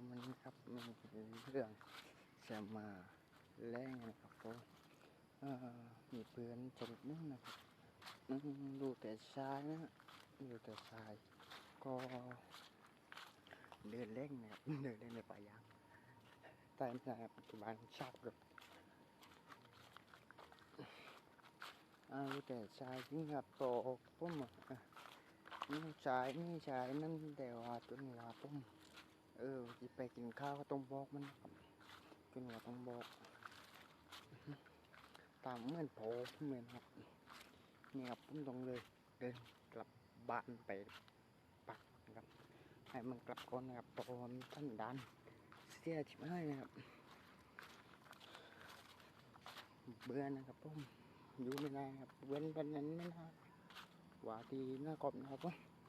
ผมมันครับมันเป็นเรื่องจะมาแรงนะครับผมมีเพื่อนชนิดนึงนะครับดูแต่ชายนะดูแต่ชาย ก็เดินเล่นนะครับเดินเล่นในป่ายางแต่ในปัจจุบันชอบกับดูแต่ชายจริงครับโตผมอะนี่ชายนี่ชายนั่นแต่ว่าตัวนี้ว่าผม เออที่ไปกินข้าวก็ต้องบอกมันกินว่าต้องบอก ตามเหมือนโผเหมือนครับเนี่ครับผมต้องเลยเดินกลับบ้านไปปักนะครับ ให้มันกลับก่อนนะครับเพราะมันท่านดันเสียชิบหายนะครับเบื่อนะครับผมอยู่ไม่ได้ครับเว้นวันนั้นไม่ได้ว่าที่หน้ากอบนะครับผม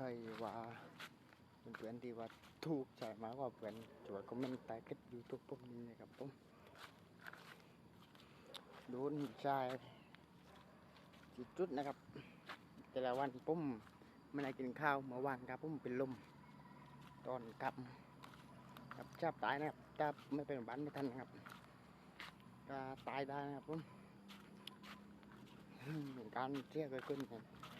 คยว่าเป็นเพื่อนที่ว่าถูกใจมากกว่าเพื่อนช่วยคอมเมนต์ใต้คลิปยูทูบผมนี่นะครับผมโดนใจจุดนะครับ แต่ละวันผมไม่ได้กินข้าวเมื่อวานครับผมเป็นลมตอนกลับครับจับตายนะครับถ้าไม่เป็นบ้านไม่ทันนะครับก็ตายได้นะครับผมเป็นการเที่ยวเกิดขึ้นนะหรือว่านี้ก็ปรับโรงพยาบาลตัดนะครับ